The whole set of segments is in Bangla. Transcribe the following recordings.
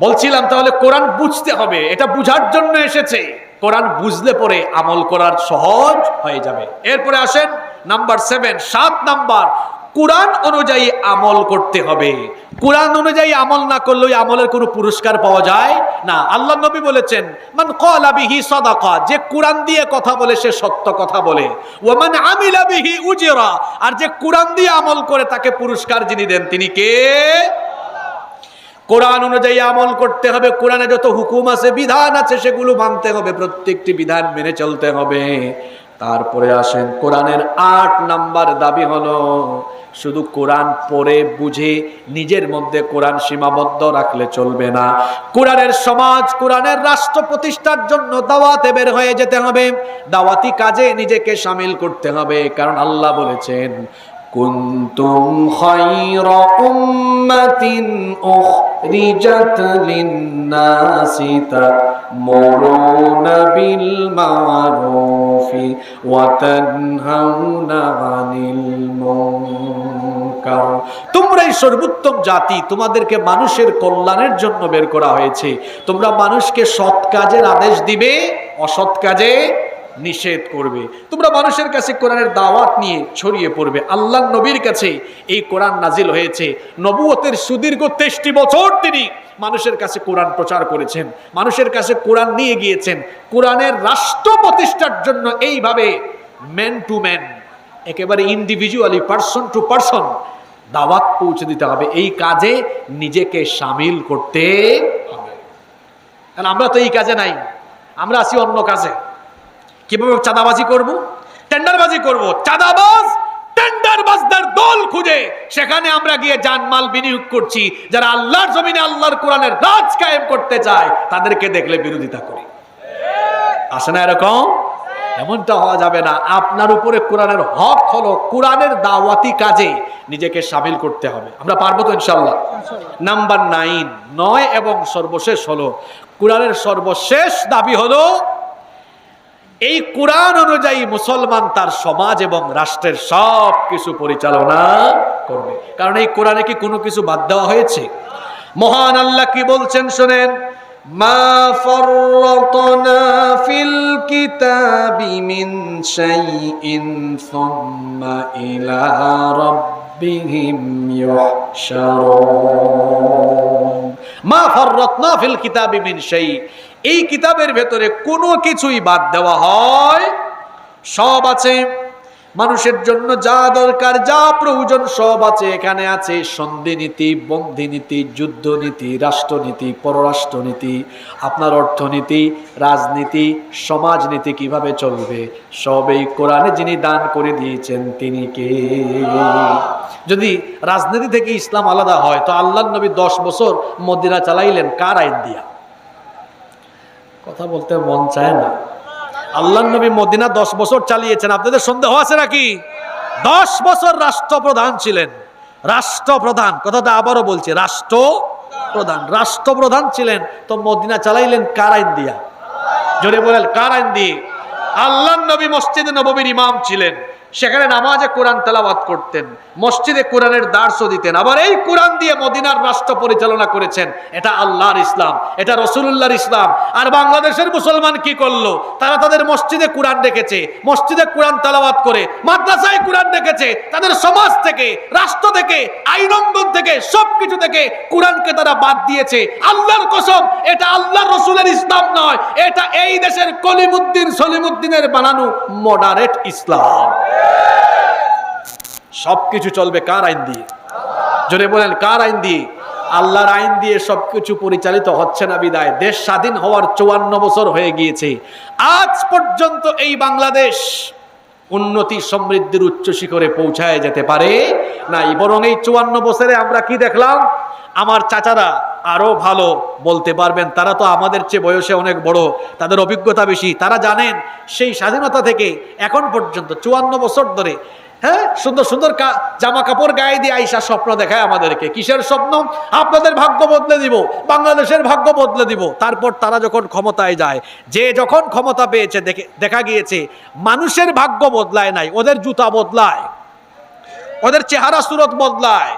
বলছিলাম তাহলে কোরআন বুঝতে হবে, এটা বুঝার জন্য এসেছে। কোরআন বুঝলে পরে আমল করার সহজ হয়ে যাবে। এরপরে আসেন নাম্বার সেভেন, সাত নাম্বার, কোরআন অনুযায়ী আমল করতে হবে। কোরআন অনুযায়ী আমল না করলে ওই আমলের কোনো পুরস্কার পাওয়া যায় না। আল্লাহ নবী বলেছেন, মান ক্বালা বিহি সাদাকা যে কোরআন দিয়ে কথা বলে সে সত্য কথা বলে। ও মানে আমিলা বিহি উজরা আর যে কোরআন দিয়ে আমল করে তাকে পুরস্কার যিনি দেন, তিনি কে? কোরআন অনুযায়ী আমল করতে হবে, কোরআনে যত হুকুম আছে, বিধান আছে, সেগুলো মানতে হবে, প্রত্যেকটি বিধান মেনে চলতে হবে। তারপরে আসেন, কোরআনের আট নাম্বার দাবি হলো, শুধু কোরআন পড়ে, বুঝে, নিজের মধ্যে কোরআন সীমাবদ্ধ রাখলে চলবে না। কোরআনের সমাজ, কোরআনের রাষ্ট্র প্রতিষ্ঠার জন্য দাওয়াতে বের হয়ে যেতে হবে। দাওয়াতি কাজে নিজেকে সামিল করতে হবে, কারণ আল্লাহ বলেছেন كنتم خير أمة أخرجت للناس تأمرون بالمعروف وتنهون عن المنكر তোমরাই সর্বোত্তম জাতি তোমাদেরকে মানুষের কল্যাণের জন্য বের করা হয়েছে তোমরা মানুষকে সৎ কাজের আদেশ দিবে অসৎ কাজে নিষেধ করবে। তোমরা মানুষের কাছে কোরআনের দাওয়াত নিয়ে ছড়িয়ে পড়বে। আল্লাহ নবীর কাছে এই কোরআন নাজিল হয়েছে। নবুয়তের সুদীর্ঘ তেষ্টি বছর তিনি মানুষের কাছে কোরআন প্রচার করেছেন, মানুষের কাছে কোরআন নিয়ে গিয়েছেন। কোরআনের রাষ্ট্র প্রতিষ্ঠার জন্য এইভাবে ম্যান টু ম্যান একেবারে ইন্ডিভিজুয়ালি পার্সন টু পার্সন দাওয়াত পৌঁছে দিতে হবে। এই কাজে নিজেকে সামিল করতে হবে। আমরা তো এই কাজে নাই। আমরা আছি অন্য কাজে। কীভাবে চাঁদাবাজি করব? টেন্ডারবাজি করব। চাঁদাবাজ, টেন্ডারবাজদের দল খুঁজে। সেখানে আমরা গিয়ে জানমাল বিনিয়োগ করছি। যারা আল্লাহর জমিনে আল্লাহর কোরআনের রাজ কায়েম করতে চায়, তাদেরকে দেখলে বিরোধিতা করি। আসে না এরকম? এমনটা হওয়া যাবে না। আপনার উপরে কোরআনের হক হলো কোরআনের দাওয়াতি কাজে নিজেকে সামিল করতে হবে। আমরা পারব তো ইনশাল্লাহ নাম্বার নাইন, নয় এবং সর্বশেষ হলো। কোরআনের সর্বশেষ দাবি হলো এই কোরআন অনুযায়ী মুসলমান তার সমাজ এবং রাষ্ট্রের সব কিছু পরিচালনা করবে। কারণ এই কোরআনে কি কোনো কিছু বাদ দেওয়া হয়েছে? মহান আল্লাহ কি বলছেন শোনেন? মা ইলা রাব্বিহিম ইউহশারুন। মা ফররতনা ফিল কিতাবি মিন সেই এই কিতাবের ভেতরে কোনো কিছুই বাদ দেওয়া হয়। সব আছে মানুষের জন্য যা দরকার, যা প্রয়োজন সব আছে। এখানে আছে সন্ধিনীতি বন্দিনীতি যুদ্ধনীতি, রাষ্ট্রনীতি, পররাষ্ট্রনীতি, আপনার অর্থনীতি, রাজনীতি, সমাজনীতি কীভাবে চলবে সব এই কোরআনে যিনি দান করে দিয়েছেন তিনি কে? যদি রাজনীতি থেকে ইসলাম আলাদা হয়, তো আল্লাহ নবী দশ বছর মদিনা চালাইলেন কার আইন দিয়া কথা বলতে মন চায় না। আল্লাহ নবী মদিনা দশ বছর চালিয়েছেন। আপনাদের সন্দেহ আছে নাকি? দশ বছর রাষ্ট্রপ্রধান ছিলেন। রাষ্ট্রপ্রধান, কথাটা আবারও বলছি রাষ্ট্র প্রধান রাষ্ট্রপ্রধান ছিলেন, তো মদিনা চালাইলেন কার আইন দিয়া জোরে বলেন, কার আইন দিয়ে আল্লাহ নবী মসজিদ নবীর ইমাম ছিলেন। সেখানে নামাজে কোরআন তেলাওয়াত করতেন, মসজিদে কোরআনের দার্সও দিতেন, আবার এই কোরআন দিয়ে মদিনার রাষ্ট্র পরিচালনা করেছেন। এটা আল্লাহর ইসলাম, এটা রসুল্লাহর ইসলাম। আর বাংলাদেশের মুসলমান কি করল? তারা তাদের মসজিদে কোরআন রেখেছে, মসজিদে কোরআন তেলাওয়াত করে, মাদ্রাসায় কোরআন রেখেছে, তাদের সমাজ থেকে, রাষ্ট্র থেকে আইনঙ্গন থেকে, সবকিছু থেকে কোরআনকে তারা বাদ দিয়েছে। আল্লাহর কসম, এটা আল্লাহ রসুলের ইসলাম নয়, এটা এই দেশের কলিমুদ্দিন সলিমুদ্দিনের বানানো মডারেট ইসলাম। সবকিছু চলবে কার আইন দিয়ে? জোরে বলেন, কার আইন দিয়ে? আল্লাহর আইন দিয়ে সবকিছু পরিচালিত হচ্ছে না বিদায়। দেশ স্বাধীন হওয়ার চুয়ান্ন বছর হয়ে গিয়েছে। আজ পর্যন্ত এই বাংলাদেশ উন্নতি সমৃদ্ধির উচ্চ শিখরে পৌঁছায় যেতে পারে নাই। বরং এই চুয়ান্ন বছরে আমরা কি দেখলাম? আমার চাচারা আরও ভালো বলতে পারবেন। তারা তো আমাদের চেয়ে বয়সে অনেক বড়, তাদের অভিজ্ঞতা বেশি। তারা জানেন, সেই স্বাধীনতা থেকে এখন পর্যন্ত চুয়ান্ন বছর ধরে হ্যাঁ? সুন্দর সুন্দর জামা কাপড় গায়ে দিয়ে আইসা স্বপ্ন দেখায় আমাদেরকে। কিসের স্বপ্ন? আপনাদের ভাগ্য বদলে দিব, বাংলাদেশের ভাগ্য বদলে দিব। তারপর তারা যখন ক্ষমতায় যায়, যে যখন ক্ষমতা পেয়েছে, দেখে দেখা গিয়েছে, মানুষের ভাগ্য বদলায় নাই, ওদের জুতা বদলায়, ওদের চেহারা সুরত বদলায়।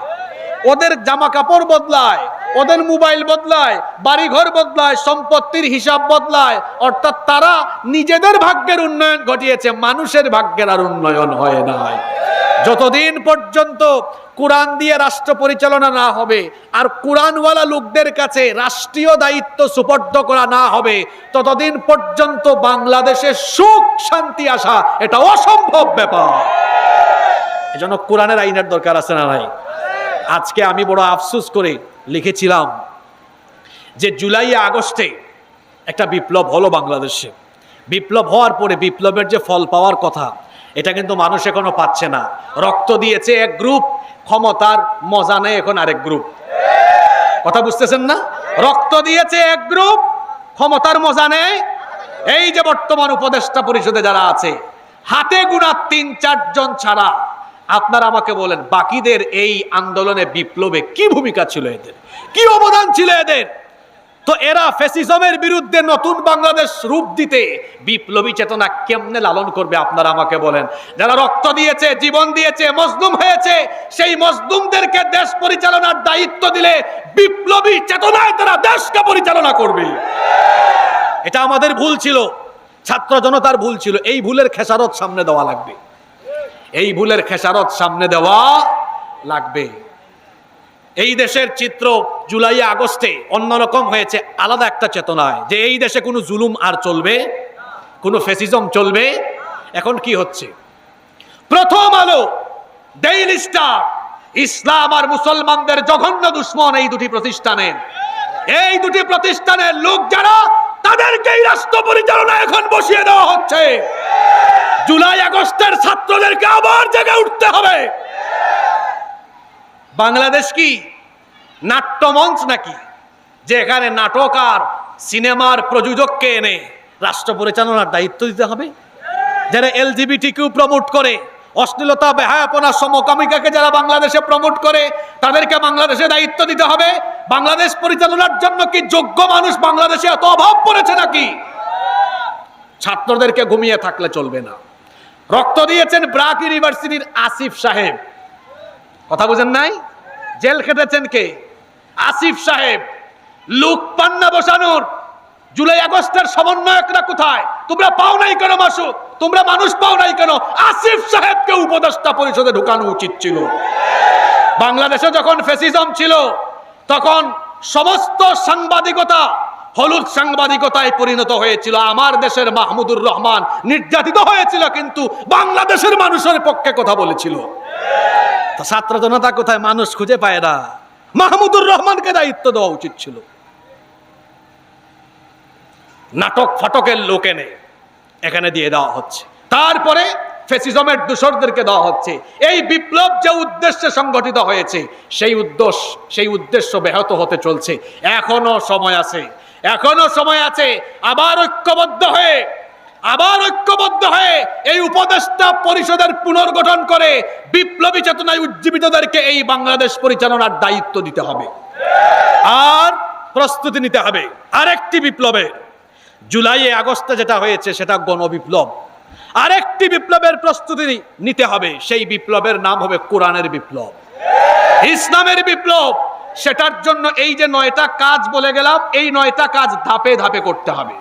ওদের জামা কাপড় বদলায়, ওদের মোবাইল বদলায়, বাড়িঘর বদলায়, সম্পত্তির হিসাব বদলায়। অর্থাৎ তারা নিজেদের ভাগ্যের উন্নয়ন ঘটিয়েছে, মানুষের ভাগ্যের আর উন্নয়ন হয় নাই। যতদিন পর্যন্ত কোরআন দিয়ে রাষ্ট্র পরিচালনা না হবে আর কোরআনওয়ালা লোকদের কাছে রাষ্ট্রীয় দায়িত্ব সুপর্দ করা না হবে, ততদিন পর্যন্ত বাংলাদেশে সুখ, শান্তি আসা এটা অসম্ভব ব্যাপার। এজন্য কোরআনের আইনের দরকার আছে না নাই? আজকে আমি বড় আফসোস করে লিখেছিলাম যে জুলাই আগস্টে একটা বিপ্লব হলো বাংলাদেশে। বিপ্লব হওয়ার পরে বিপ্লবের যে ফল পাওয়ার কথা, এটা কিন্তু মানুষ এখনও পাচ্ছে না। রক্ত দিয়েছে এক গ্রুপ, ক্ষমতার মজা নেই এখন আরেক গ্রুপ। কথা বুঝতেছেন না? রক্ত দিয়েছে এক গ্রুপ, ক্ষমতার মজা নেই। এই যে বর্তমান উপদেষ্টা পরিষদে যারা আছে, হাতে গুণা তিন চারজন ছাড়া আপনারা আমাকে বলেন, বাকিদের এই আন্দোলনে বিপ্লবে কি ভূমিকা ছিল এদের? কি অবদান ছিল এদের? তো এরা ফেসিজমের বিরুদ্ধে নতুন বাংলাদেশ রূপ দিতে বিপ্লবী চেতনা কেমনে লালন করবে আপনারা আমাকে বলেন। যারা রক্ত দিয়েছে, জীবন দিয়েছে, মজলুম হয়েছে, সেই মজলুমদেরকে দেশ পরিচালনার দায়িত্ব দিলে বিপ্লবী চেতনায় তারা দেশকে পরিচালনা করবে। এটা আমাদের ভুল ছিল, ছাত্র জনতার ভুল ছিল, এই ভুলের খেসারত সামনে দেওয়া লাগবে। এই ভুলের খেসারত সামনে দেওয়া লাগবে। এই দেশের চিত্র জুলাই, আগস্টে অন্যরকম হয়েছে, আলাদা একটা চেতনায় যে এই দেশে কোনো জুলুম আর চলবে, কোনো ফেসিজম চলবে। এখন কি হচ্ছে? প্রথম আলো ডেইলি স্টার ইসলাম আর মুসলমানদের জঘন্য দুশ্মন এই দুটি প্রতিষ্ঠানের। এই দুটি প্রতিষ্ঠানের লোক যারা, তাদেরকেই রাষ্ট্র পরিচালনা এখন বসিয়ে দেওয়া হচ্ছে। জুলাই আগস্টের ছাত্রদেরকে আবার জেগে উঠতে হবে। বাংলাদেশ কি নাট্যমঞ্চ নাকি? যে এখানে নাটক আর সিনেমার প্রযোজককে এনে রাষ্ট্র পরিচালনার দায়িত্ব দিতে হবে? যারা এলজিবিটি কিউ প্রমোট করে, অশ্লীলতা, বেহায়াপনা, সমকামিকাকে যারা বাংলাদেশে প্রমোট করে, তাদেরকে বাংলাদেশে দায়িত্ব দিতে হবে? বাংলাদেশ পরিচালনার জন্য কি যোগ্য মানুষ বাংলাদেশে এত অভাব পড়েছে নাকি? ছাত্রদেরকে ঘুমিয়ে থাকলে চলবে না। রক্ত দিয়েছেন ব্রাক ইউনিভার্সিটির আসিফ সাহেব। কথা বুঝেন নাই? জেল খেটেছেন কে? আসিফ সাহেব, লুক পান্না বসানোর। জুলাই আগস্টের সমন্বয়করা কোথায়? তোমরা পাও নাই কেন মাসু তোমরা মানুষ পাও নাই কেন? আসিফ সাহেবকে উপদেষ্টা পরিষদে ঢুকানো উচিত ছিল। বাংলাদেশে যখন ফেসিজম ছিল, তখন সমস্ত সাংবাদিকতা হলুদ সাংবাদিকতায় পরিণত হয়েছিল। আমার দেশের মাহমুদুর রহমান নির্যাতিত হয়েছিল কিন্তু বাংলাদেশের মানুষের পক্ষে কথা বলেছিল। ছাত্র জনতা কোথায়? মানুষ খুঁজে পায় না। মাহমুদুর রহমানকে দায়িত্ব দেওয়া উচিত ছিল। নাটক ফাটকের লোক এনে এখানে দিয়ে দেওয়া হচ্ছে। তারপরে ফেসিজমের দূষরদেরকে দেওয়া হচ্ছে। এই বিপ্লব যে উদ্দেশ্যে সংগঠিত হয়েছে, সেই উদ্দেশ্য সেই উদ্দেশ্য ব্যাহত হতে চলছে। এখনও সময় আছে, এখনও সময় আছে আবার ঐক্যবদ্ধ হয়ে, আবার ঐক্যবদ্ধ হয়ে এই উপদেষ্টা পরিষদের পুনর্গঠন করে বিপ্লবী চেতনায় উজ্জীবিতদেরকে এই বাংলাদেশ পরিচালনার দায়িত্ব দিতে হবে। আর প্রস্তুতি নিতে হবে। আরেকটি বিপ্লবে জুলাই আগস্টে যেটা হয়েছে, সেটা গণবিপ্লব। আরেকটি বিপ্লবের প্রস্তুতি নিতে হবে। সেই বিপ্লবের নাম হবে কোরআনের বিপ্লব। ইসলামের বিপ্লব, সেটার জন্য এই যে নয়টা কাজ বলে গেলাম, এই নয়টা কাজ ধাপে ধাপে করতে হবে।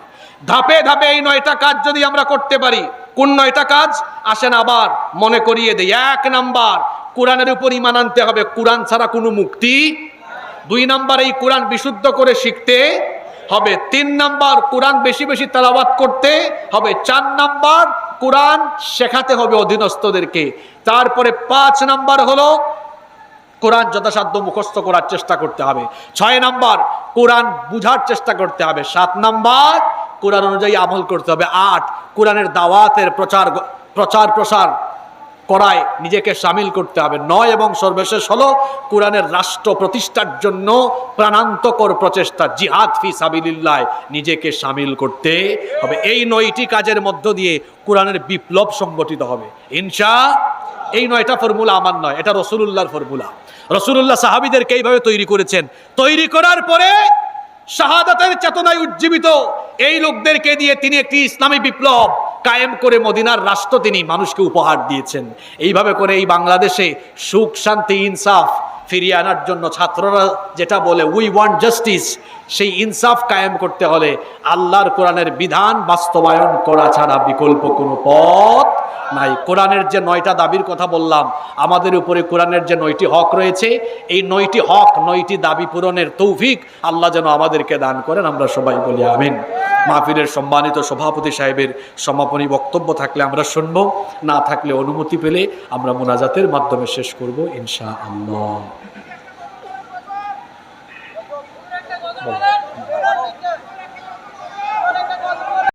ধাপে ধাপে এই নয়টা কাজ যদি আমরা করতে পারি, কোন নয়টা কাজ? আসেন আবার মনে করিয়ে দেই। এক নাম্বার, কোরআনের উপর ইমান আনতে হবে। কোরআন ছাড়া কোনো মুক্তি দুই নাম্বার, এই কোরআন বিশুদ্ধ করে শিখতে হবে। তিন নাম্বার, কোরআন বেশি বেশি তালাবাত করতে হবে। চার নাম্বার কোরআন শেখাতে হবে অধীনস্থদেরকে। তারপরে পাঁচ নাম্বার হলো কোরআন যথাসাধ্য মুখস্থ করার চেষ্টা করতে হবে। ছয় নাম্বার, কোরআন বুঝার চেষ্টা করতে হবে। সাত নাম্বার, কোরআন অনুযায়ী আমল করতে হবে। আট, কোরআনের দাওয়াতের প্রচার প্রচার প্রসার করায় নিজেকে সামিল করতে হবে। নয় এবং সর্বশেষ হলো কোরআনের রাষ্ট্র প্রতিষ্ঠার জন্য প্রাণান্তকর প্রচেষ্টা, জিহাদ ফি সাবিলিল্লাহ, নিজেকে সামিল করতে হবে। এই নয়টি কাজের মধ্য দিয়ে কোরআনের বিপ্লব সংগঠিত হবে। ইনশা, এই নয়টা ফর্মুলা আমার নয়, এটা রসুলুল্লাহর ফর্মুলা। রসুলুল্লাহ সাহাবিদেরকে এইভাবে তৈরি করেছেন। তৈরি করার পরে শাহাদাতের চেতনায় উজ্জীবিত এই লোকদেরকে দিয়ে তিনি একটি ইসলামী বিপ্লব কায়েম করে মদিনার রাষ্ট্র তিনি মানুষকে উপহার দিয়েছেন। এইভাবে করে এই বাংলাদেশে সুখ, শান্তি, ইনসাফ ফিরিয়ে আনার জন্য ছাত্ররা যেটা বলে উই ওয়ান্ট জাস্টিস সেই ইনসাফ কায়েম করতে হলে আল্লাহর কোরআনের বিধান বাস্তবায়ন করা ছাড়া বিকল্প কোনো পথ নাই। কোরআনের যে নয়টা দাবির কথা বললাম, আমাদের উপরে কোরআনের যে নয়টি হক রয়েছে, এই নয়টি হক, নয়টি দাবি পূরণের তৌফিক আল্লাহ যেন আমাদেরকে দান করেন। আমরা সবাই বলি আমিন। মাহফিলের সম্মানিত সভাপতি সাহেবের সমাপনী বক্তব্য থাকলে আমরা শুনব, না থাকলে অনুমতি পেলে আমরা মোনাজাতের মাধ্যমে শেষ করব ইনশা আল্লাহ